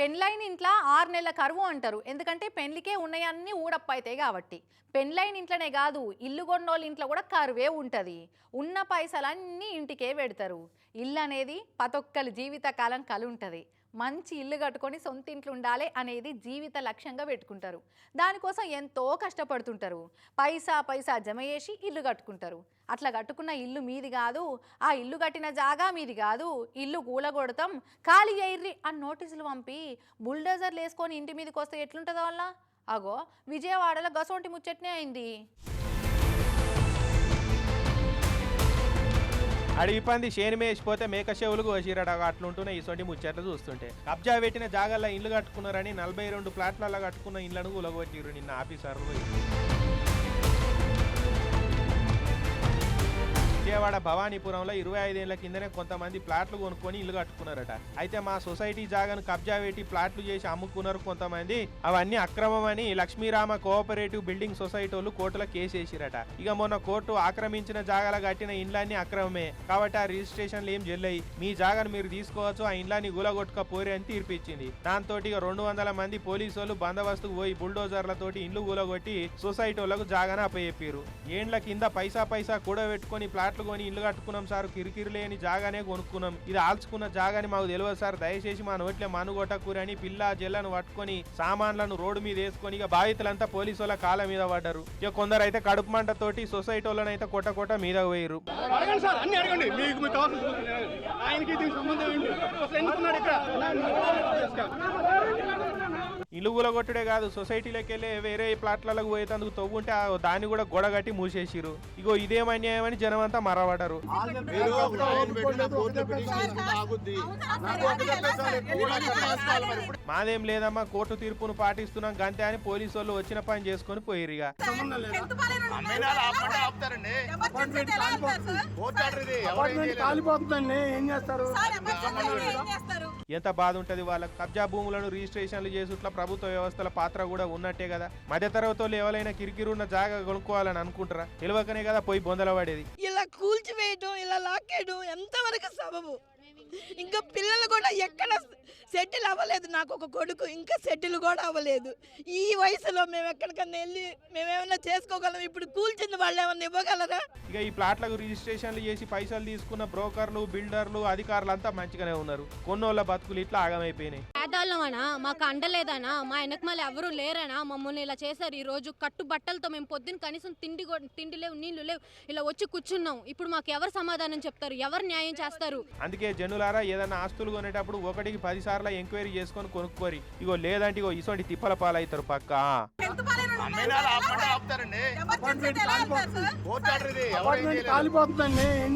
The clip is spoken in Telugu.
పెండ్లైన ఇంట్లో ఆరు నెలల కరువు అంటారు. ఎందుకంటే పెళ్ళికే ఉన్నాయన్నీ ఊడప్పైతాయి కాబట్టి. పెండ్లైన ఇంట్లోనే కాదు ఇల్లు కొన్నోళ్ళ ఇంట్లో కూడా కరువే ఉంటుంది. ఉన్న పైసలన్నీ ఇంటికే పెడతారు. ఇల్లు అనేది పతొక్కరి ఒక్కరి జీవితకాలం కలుంటుంది. మంచి ఇల్లు కట్టుకొని సొంత ఇంట్లో ఉండాలి అనేది జీవిత లక్ష్యంగా పెట్టుకుంటారు. దానికోసం ఎంతో కష్టపడుతుంటారు. పైసా పైసా జమ చేసి ఇల్లు కట్టుకుంటారు. అట్లా కట్టుకున్న ఇల్లు మీది కాదు ఆ ఇల్లు కట్టిన జాగా మీది కాదు ఇల్లు కూలగొడతాం ఖాళీ అయ్యి అని నోటీసులు పంపి బుల్డోజర్లు వేసుకొని ఇంటి మీదకి వస్తే ఎట్లుంటుందో వల్ల అగో విజయవాడలో గసొంటి ముచ్చట్నే అయింది. అడవి పంది శేని మేసిపోతే మేక చెవులకు వచ్చిరట అట్లుంటూనే ఇటువంటి ముచ్చట్లు చూస్తుంటే. కబ్జా పెట్టిన జాగాల్లో ఇల్లు కట్టుకున్నారని నలభై రెండు ప్లాట్లలో కట్టుకున్న ఇండ్లను ఉలగొట్టిరు నిన్న ఆఫీసర్లు. విజయవాడ భవానీపురంలో ఇరవై ఐదేళ్ళ కిందనే కొంతమంది ప్లాట్లు కొనుక్కొని ఇల్లు కట్టుకున్నారట. అయితే మా సొసైటీ జాగాను కబ్జా పెట్టి ప్లాట్లు చేసి అమ్ముకున్నారు కొంతమంది. అవన్నీ అక్రమమని లక్ష్మీరామ కోఆపరేటివ్ బిల్డింగ్ సొసైటీ వాళ్ళు కోర్టులో కేసు వేసిరట. ఇక మొన్న కోర్టు ఆక్రమించిన జాగాల కట్టిన ఇండ్లన్నీ అక్రమమే. కాబట్టి ఆ రిజిస్ట్రేషన్లు ఏం చెల్లయి మీ జాగాను మీరు తీసుకోవచ్చు ఆ ఇండ్లని గులగొట్టుకపోరి అని తీర్పిచ్చింది. దాంతో ఇక రెండు వందల మంది పోలీసు వాళ్ళు బందోబస్తుకు పోయి బుల్డోజర్లతోటి ఇండ్లు గులగొట్టి సొసైటీ వాళ్ళకు జాగాన అప్పచెప్పారు ఏండ్ల కింద పైసా పైసా కూడా పెట్టుకొని ప్లాట్లు కొని ఇల్లు కట్టుకున్నాం సార్ కిరికిరి లేని జాగానే కొనుక్కున్నాం. ఇది ఆల్చుకున్న జాగాని మాకు తెలియదు సార్. దయచేసి మా నోట్లే మనుగొట్టకూరని పిల్ల జల్లను పట్టుకొని సామాన్లను రోడ్డు మీద వేసుకొని ఇక బాధితులంతా పోలీసు వాళ్ళ కాళ్ళ మీద పడ్డారు. ఇక కొందరు అయితే కడుపు మంటతోటి సొసైటీ వాళ్ళని అయితే కొట్ట కొట్ట మీద పోయారు ఆయనకి సంబంధం ఇల్లు కూలగొట్టుడే కాదు సొసైటీలోకి వెళ్ళి వేరే ప్లాట్లకు పోయేందుకు తవ్వుంటే దాన్ని కూడా గొడగట్టి మూసేసిరు ఇగో ఇదేం అన్యాయం అని జనం అంతా మరవడరు మాదేం లేదమ్మా కోర్టు తీర్పును పాటిస్తున్నాం గంతే అని పోలీసు వాళ్ళు వచ్చిన పని చేసుకొని పోయిరు ఇక. కాలిపోతుందండి ఏం చేస్తారు? ఎంత బాధ ఉంటుంది వాళ్ళకు. కబ్జా భూములను రిజిస్ట్రేషన్లు చేసుట్ల ప్రభుత్వ వ్యవస్థల పాత్ర కూడా ఉన్నట్టే కదా. మధ్యతరగతులు వాళ్ళు ఎవరైనా కిరికిరున్న జాగా కొనుక్కోవాలని అనుకుంటారా? తెలియకనే కదా పోయి బొందల పడేది. ఇలా కూల్చివేయడం ఇలా లాక్కేయడం ఎంతవరకు సబబు? ఇంకా పిల్లలు కూడా ఎక్కడ సెటిల్ అవ్వలేదు నాకు ఒక కొడుకు ఇంకా సెటిల్ కూడా అవ్వలేదు. ఈ వయసులో మేము ఎక్కడికన్నా వెళ్ళి మేమేమన్నా చేసుకోగలం? ఇప్పుడు కూల్చింది వాళ్ళు ఏమన్నా ఇవ్వగలరా? ఇక ఈ ప్లాట్లకు రిజిస్ట్రేషన్లు చేసి పైసలు తీసుకున్న బ్రోకర్లు బిల్డర్లు అధికారులు అంతా మంచిగానే ఉన్నారు. కొన్నోళ్ళ బతుకులు ఇట్లా ఆగమైపోయినాయి. పేదవాళ్ళమనా మాకు అండలేదనా మా వెనకమాల ఎవరు లేరనా? మమ్మల్ని ఇలా చేశారు ఈ రోజు. కట్టు బట్టలతో మేము పొద్దున్న కనీసం తిండి కూడా- తిండి లేవు నీళ్ళు లేవు. ఇలా వచ్చి కూర్చున్నాం. ఇప్పుడు మాకు ఎవరు సమాధానం చెప్తారు? ఎవరు న్యాయం చేస్తారు? అందుకే జనులారా ఏదైనా ఆస్తులు కొనేటప్పుడు ఒకటికి పది సార్లు ఎంక్వైరీ చేసుకొని కొనుక్కోరి. ఇగో లేదంటే ఇగో ఇసోటి తిప్పల పాలవుతారు పక్క. కాలిపోతుందండి. ఏం